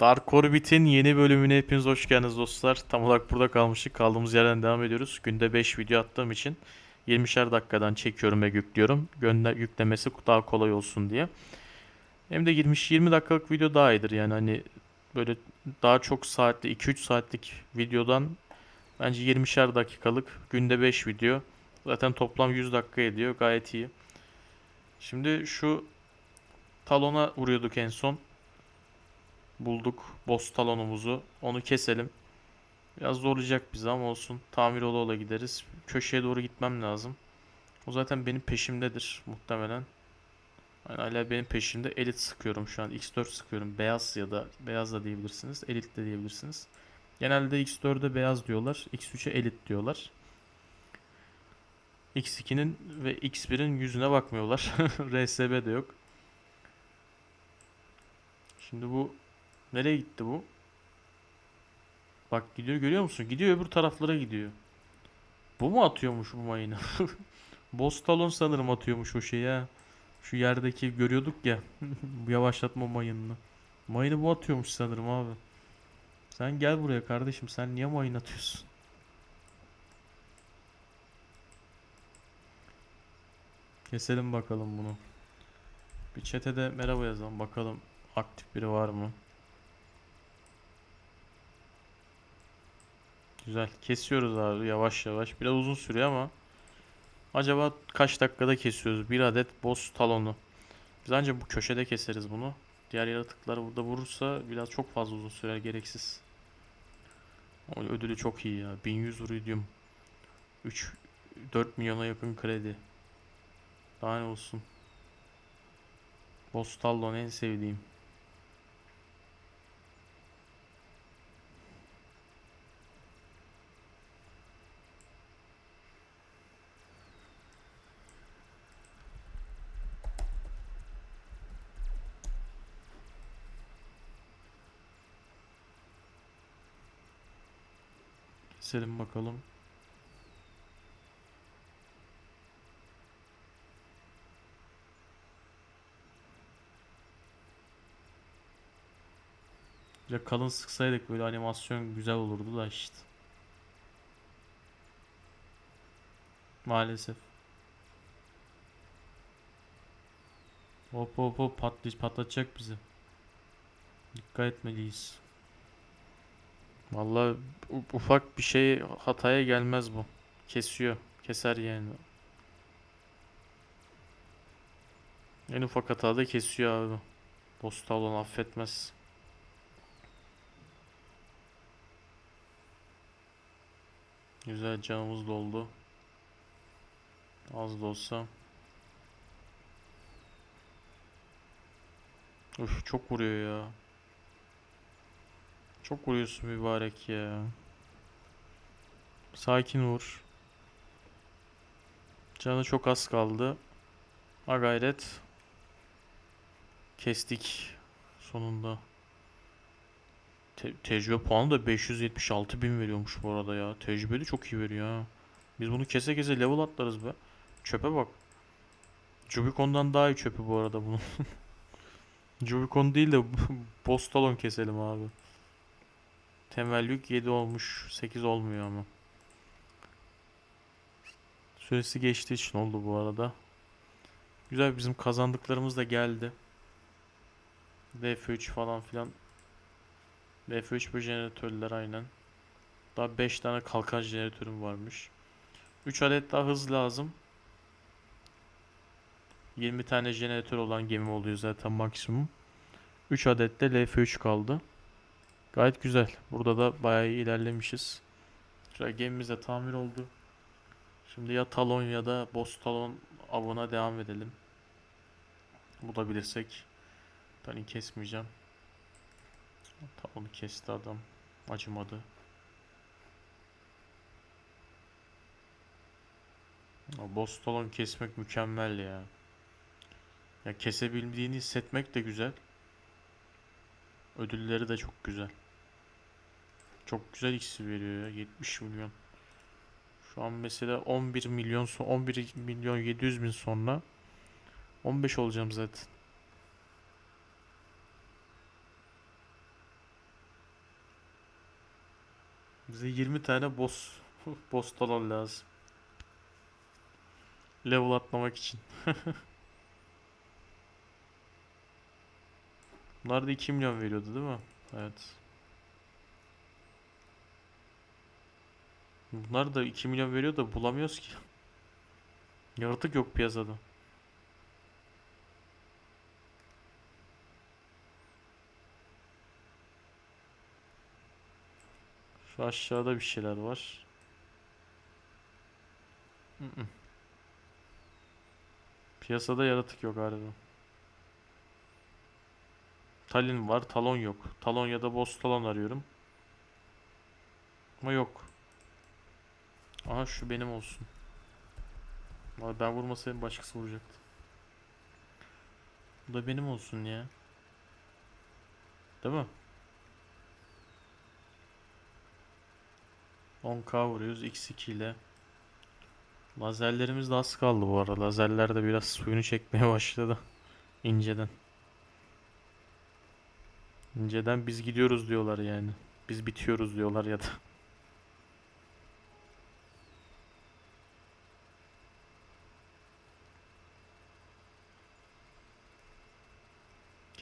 Dark Orbit'in yeni bölümüne hepiniz hoş geldiniz dostlar. Tam olarak burada kalmıştık. Kaldığımız yerden devam ediyoruz. Günde 5 video attığım için 20'şer dakikadan çekiyorum ve yüklüyorum. Gönder yüklemesi daha kolay olsun diye. Hem de 20-20 dakikalık video daha iyidir yani hani böyle daha çok saatli 2-3 saatlik videodan bence 20'şer dakikalık günde 5 video zaten toplam 100 dakika ediyor gayet iyi. Şimdi şu talona vuruyorduk en son bulduk boss talonumuzu. Onu keselim. Biraz zorlayacak bizi ama olsun. Tamir ola ola gideriz. Köşeye doğru gitmem lazım. O zaten benim peşimdedir muhtemelen. Yani hala benim peşimde. Elit sıkıyorum şu an. X4 sıkıyorum. Beyaz ya da beyaz da diyebilirsiniz. Elit de diyebilirsiniz. Genelde X4'e beyaz diyorlar. X3'e elit diyorlar. X2'nin ve X1'in yüzüne bakmıyorlar. RSB de yok. Şimdi bu Nereye gitti bu? Bak gidiyor görüyor musun? Gidiyor öbür taraflara gidiyor. Bu mu atıyormuş bu mayını? Boss Talon sanırım atıyormuş o şeyi ha. Şu yerdeki görüyorduk ya. bu yavaşlatma mayınını. Mayını bu atıyormuş sanırım abi. Sen gel buraya kardeşim. Sen niye mayın atıyorsun? Keselim bakalım bunu. Bir chat'e merhaba yazalım. Bakalım aktif biri var mı? Güzel. Kesiyoruz abi yavaş yavaş. Biraz uzun sürüyor ama acaba kaç dakikada kesiyoruz? Bir adet boss talonu. Biz ancak bu köşede keseriz bunu. Diğer yaratıklar burada vurursa biraz çok fazla uzun sürer gereksiz. O ödülü çok iyi ya. 1100 iridium. 3 4 milyona yakın kredi. Daha ne olsun. Boss talon en sevdiğim. Keselim bakalım. Ya kalın sıksaydık böyle animasyon güzel olurdu da işte. Maalesef. Hop hop hop patlayacak patlatacak bizi. Dikkat etmeliyiz. Vallahi ufak bir şey hataya gelmez bu. Kesiyor. Keser yani. En ufak hatada kesiyor abi. Boss Talon affetmez. Güzel canımız doldu. Az da olsa. Uf çok vuruyor ya. Çok vuruyorsun mübarek ya. Sakin vur. Canı çok az kaldı. Ha gayret. Kestik. Sonunda. Te- tecrübe puanı da 576 bin veriyormuş bu arada ya. Tecrübe de çok iyi veriyor ha. Biz bunu kese kese level atlarız be. Çöpe bak. Jubicon'dan daha iyi çöpü bu arada bunun. Jubicon değil de Boss Talon keselim abi. Temel yük 7 olmuş. 8 olmuyor ama. Süresi geçtiği için oldu bu arada. Güzel bizim kazandıklarımız da geldi. DF3 falan filan. DF3 bu jeneratörler aynen. Daha 5 tane kalkan jeneratörüm varmış. 3 adet daha hız lazım. 20 tane jeneratör olan gemi oluyor zaten maksimum. 3 adet de LF3 kaldı. Gayet güzel. Burada da bayağı iyi ilerlemişiz. Şöyle gemimiz de tamir oldu. Şimdi ya talon ya da boss talon avına devam edelim. Bulabilirsek. Tani kesmeyeceğim. Talonu kesti adam. Acımadı. Boss talon kesmek mükemmel ya. Ya kesebildiğini hissetmek de güzel. Ödülleri de çok güzel. Çok güzel ikisi veriyor ya. 70 milyon. Şu an mesela 11 milyon son 11 milyon 700 bin sonra 15 olacağım zaten. Bize 20 tane boss boss talon lazım. Level atlamak için. Bunlar da 2 milyon veriyordu değil mi? Evet. Bunlar da 2 milyon veriyor da bulamıyoruz ki. Yaratık yok piyasada. Şu aşağıda bir şeyler var. Piyasada yaratık yok galiba. Talin var, talon yok. Talon ya da boss talon arıyorum. Ama yok. Aha şu benim olsun. Abi ben vurmasaydım başkası vuracaktı. Bu da benim olsun ya. Değil mi? 10k vuruyoruz x2 ile. Lazerlerimiz de az kaldı bu arada. Lazerler de biraz suyunu çekmeye başladı. İnceden. İnceden biz gidiyoruz diyorlar yani. Biz bitiyoruz diyorlar ya da.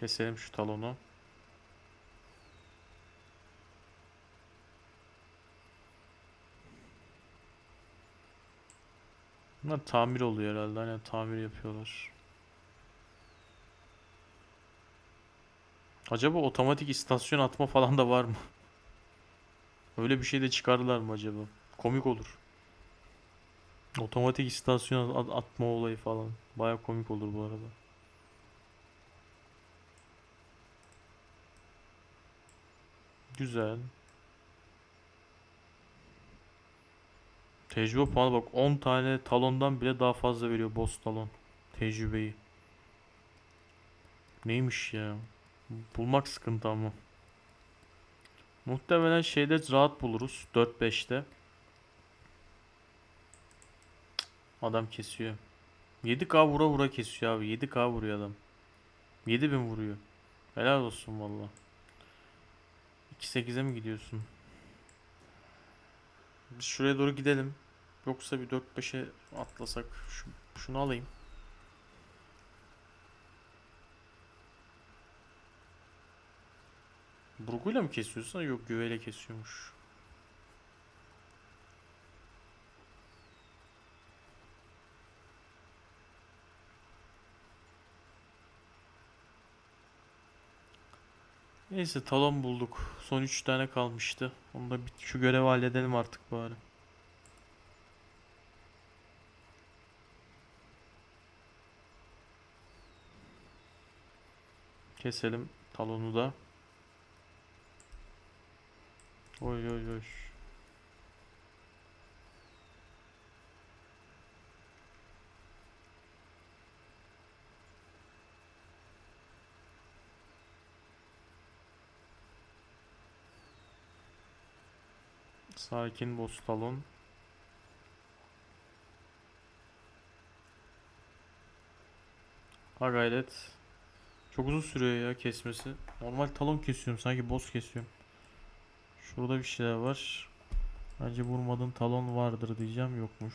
Keselim şu talonu. Bunlar tamir oluyor herhalde. Hani tamir yapıyorlar. Acaba otomatik istasyon atma falan da var mı? Öyle bir şey de çıkardılar mı acaba? Komik olur. Otomatik istasyon at- atma olayı falan. Baya komik olur bu arada. Güzel. Tecrübe puanı bak 10 tane talondan bile daha fazla veriyor boss talon. Tecrübeyi. Neymiş ya? Bulmak sıkıntı ama. Muhtemelen şeyde rahat buluruz. 4-5'te. Adam kesiyor. 7k vura vura kesiyor abi. 7k vuruyor adam. 7000 vuruyor. Helal olsun valla. 2.8'e mi gidiyorsun? Biz şuraya doğru gidelim. Yoksa bir 4-5'e atlasak. Şu, şunu alayım. Burguyla mı kesiyorsun? Yok güveyle kesiyormuş. Neyse talon bulduk. Son 3 tane kalmıştı. Onu da bir, şu görevi halledelim artık bari. Keselim talonu da. Oy oy oy. Sakin boss talon. Ha gayret. Çok uzun sürüyor ya kesmesi. Normal talon kesiyorum sanki boss kesiyorum. Şurada bir şeyler var. Bence vurmadığın talon vardır diyeceğim yokmuş.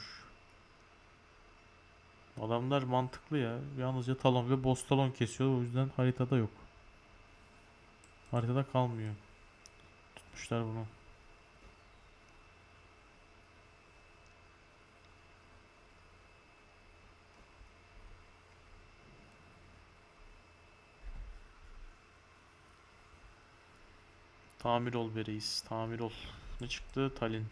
Adamlar mantıklı ya. Yalnızca talon ve boss talon kesiyor o yüzden haritada yok. Haritada kalmıyor. Tutmuşlar bunu. Tamir ol be. Tamir ol. Ne çıktı? Talin.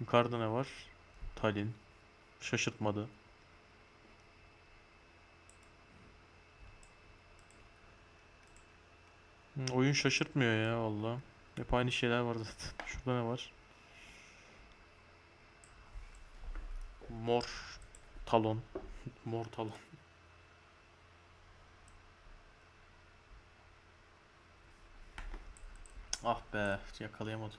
Yukarıda ne var? Talin. Şaşırtmadı. Oyun şaşırtmıyor ya valla. Hep aynı şeyler var zaten. Şurada ne var? Mor talon. Mor talon. Ah be yakalayamadım.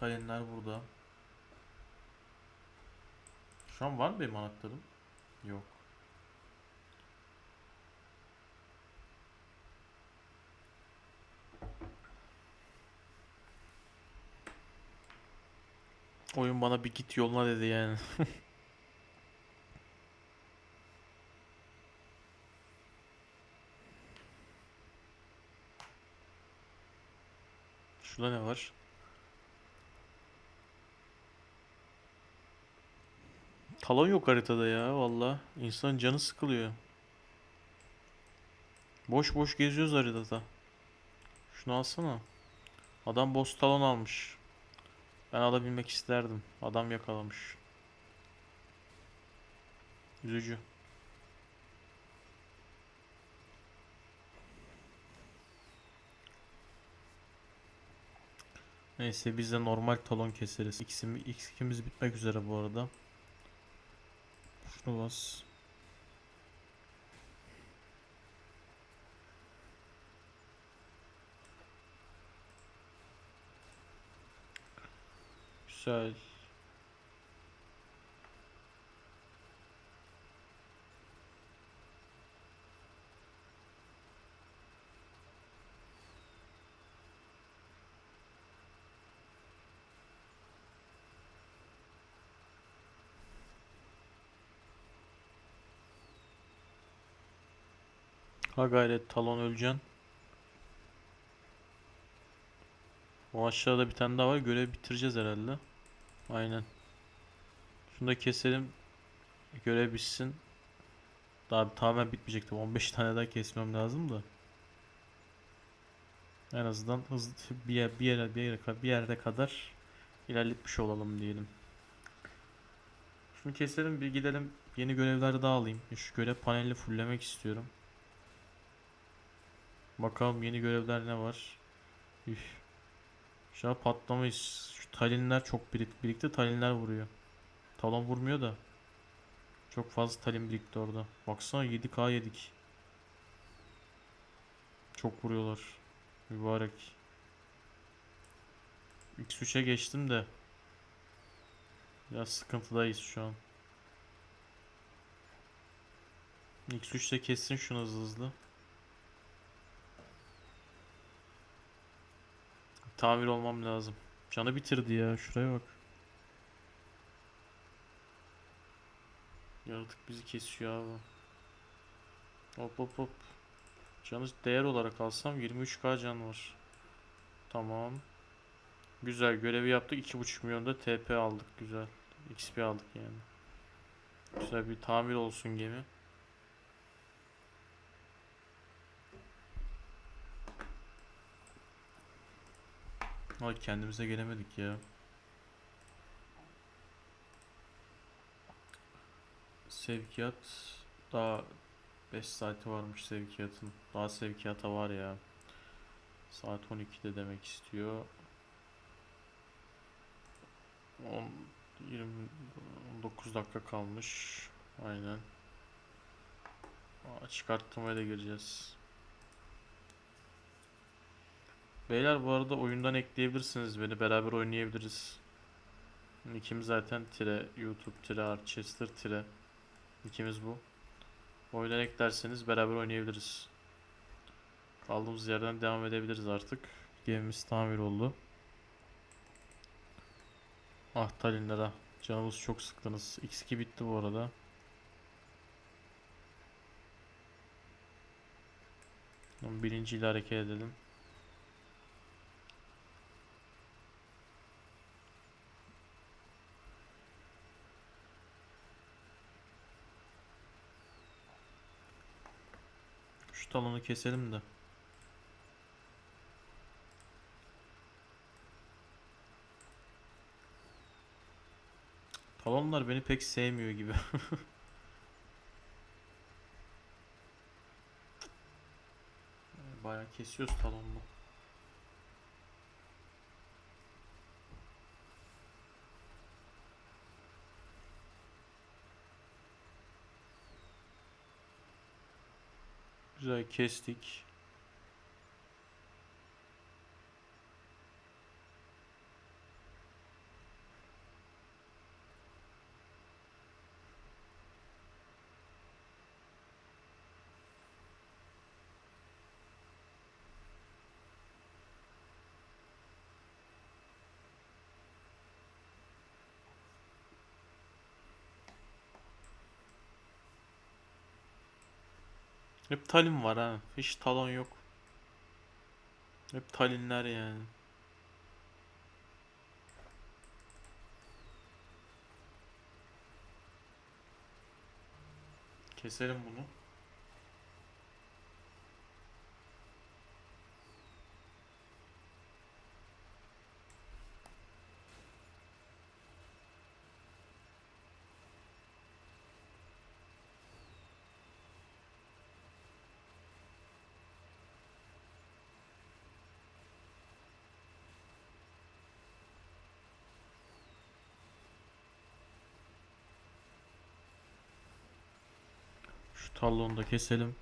Talinler burada. Şu an var mı benim anahtarım? Yok. Oyun bana bir git yoluna dedi yani. Şurada ne var? Talon yok haritada ya valla. İnsanın canı sıkılıyor. Boş boş geziyoruz haritada. Şunu alsana. Adam boss talon almış. Ben alabilmek isterdim. Adam yakalamış. Üzücü. Neyse biz de normal talon keseriz. X'imiz, X'imiz bitmek üzere bu arada. Şunu bas. Güzel. Ha gayret talon öleceksin. O aşağıda bir tane daha var. Görev bitireceğiz herhalde. Aynen. Şunu da keselim. Görev bitsin. Daha tamamen bitmeyecekti. 15 tane daha kesmem lazım da. En azından hızlı bir yer, bir yere bir yere bir yerde kadar ilerletmiş olalım diyelim. Şunu keselim bir gidelim yeni görevler daha alayım. Şu görev panelini fulllemek istiyorum. Bakalım yeni görevler ne var. Üf. Şu an patlamayız. Talinler çok birik birikti. Talinler vuruyor. Talon vurmuyor da. Çok fazla talin birikti orada. Baksana 7k yedik. Çok vuruyorlar. Mübarek. X3'e geçtim de. Biraz sıkıntıdayız şu an. X3'te kessin şunu hızlı hızlı. Tamir olmam lazım. Canı bitirdi ya. Şuraya bak. Yaratık bizi kesiyor abi. Hop hop hop. Canı değer olarak alsam 23k can var. Tamam. Güzel görevi yaptık. 2.5 milyon da TP aldık. Güzel. XP aldık yani. Güzel bir tamir olsun gemi. Ay kendimize gelemedik ya. Sevkiyat daha 5 saati varmış sevkiyatın. Daha sevkiyata var ya. Saat 12'de demek istiyor. 10 20 19 dakika kalmış. Aynen. Aa, çıkartmaya da gireceğiz. Beyler bu arada oyundan ekleyebilirsiniz beni. Beraber oynayabiliriz. İkimiz zaten tire YouTube tire Archester tire. İkimiz bu. Oyundan eklerseniz beraber oynayabiliriz. Kaldığımız yerden devam edebiliriz artık. Gemimiz tamir oldu. Ah Talinlere. Canımız çok sıktınız. X2 bitti bu arada. Birinciyle hareket edelim. Şu talonu keselim de. Talonlar beni pek sevmiyor gibi. Bayağı kesiyoruz talonla. Güzel kestik. Hep Talin var ha. Hiç talon yok. Hep Talinler yani. Keselim bunu. Şu tallonu da keselim.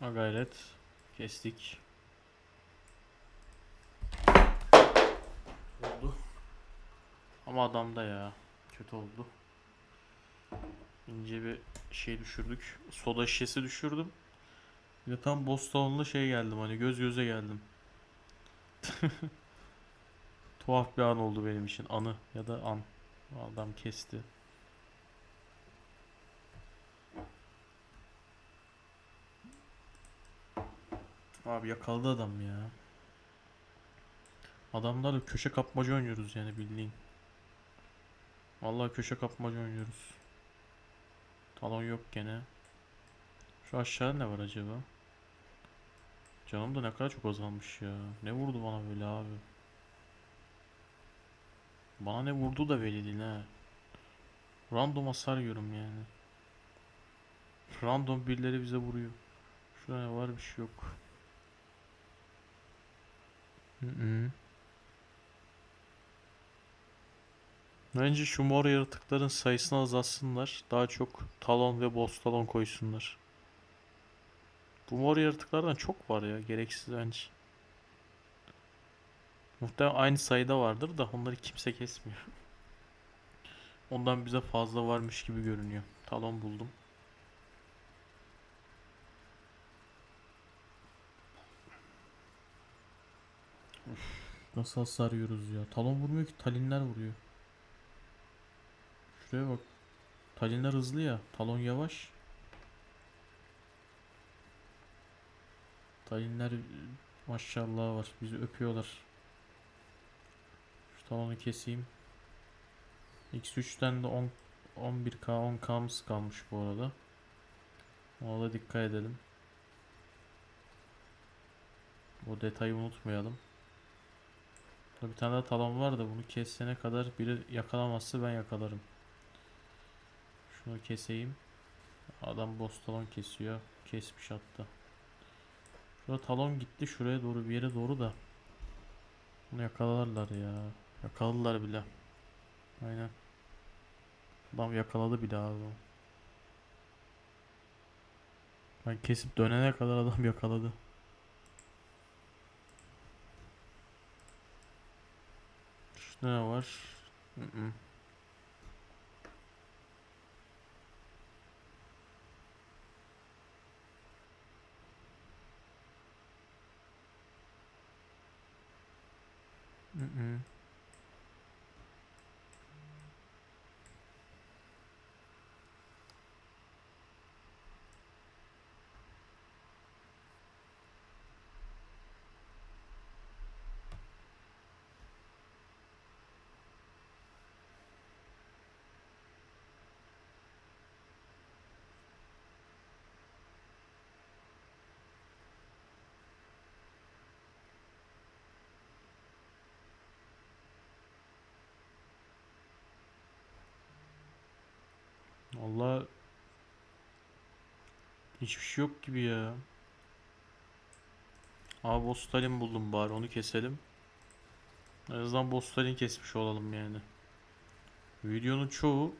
Ha gayret. Kestik. Oldu. Ama adamda ya. Kötü oldu. İnce bir şey düşürdük. Soda şişesi düşürdüm. Bir de tam Boston'la şey geldim hani göz göze geldim. Tuhaf bir an oldu benim için. Anı ya da an. Adam kesti. Abi yakaladı adam ya. Adamlarla köşe kapmaca oynuyoruz yani bildiğin. Vallahi köşe kapmaca oynuyoruz. Talon yok gene. Şu aşağıda ne var acaba? Canım da ne kadar çok azalmış ya. Ne vurdu bana böyle abi? Bana ne vurdu da belli değil ha. Random hasar yiyorum yani. Random birileri bize vuruyor. Şuraya var bir şey yok. Hı hı. Bence şu mor yaratıkların sayısını azaltsınlar. Daha çok talon ve boss talon koysunlar. Bu mor yaratıklardan çok var ya. Gereksiz bence. Muhtemelen aynı sayıda vardır da onları kimse kesmiyor. Ondan bize fazla varmış gibi görünüyor. Talon buldum. Nasıl hasar yiyoruz ya. Talon vurmuyor ki talinler vuruyor. Şuraya bak. Talinler hızlı ya. Talon yavaş. Talinler maşallah var. Bizi öpüyorlar. Şu talonu keseyim. X3'ten de 10 11k 10k'mız kalmış bu arada. Ona da dikkat edelim. O detayı unutmayalım. Burada bir tane daha talon var da bunu kesene kadar biri yakalamazsa ben yakalarım. Şunu keseyim. Adam boss talon kesiyor. Kesmiş hatta. Şurada talon gitti şuraya doğru bir yere doğru da. Bunu yakalarlar ya. Yakaladılar bile. Aynen. Adam yakaladı bile abi. Ben kesip dönene kadar adam yakaladı. Şurada ne var? Hı -hı. Hı -hı. Valla hiçbir şey yok gibi ya. Abi Bostalin buldum bari onu keselim. En azından Bostalin kesmiş olalım yani. Videonun çoğu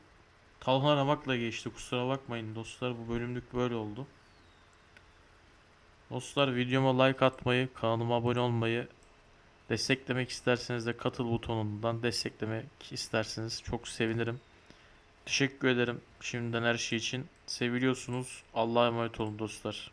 talon aramakla geçti. Kusura bakmayın dostlar bu bölümlük böyle oldu. Dostlar videoma like atmayı, kanalıma abone olmayı, desteklemek isterseniz de katıl butonundan desteklemek isterseniz çok sevinirim. Teşekkür ederim şimdiden her şey için. Seviliyorsunuz. Allah'a emanet olun dostlar.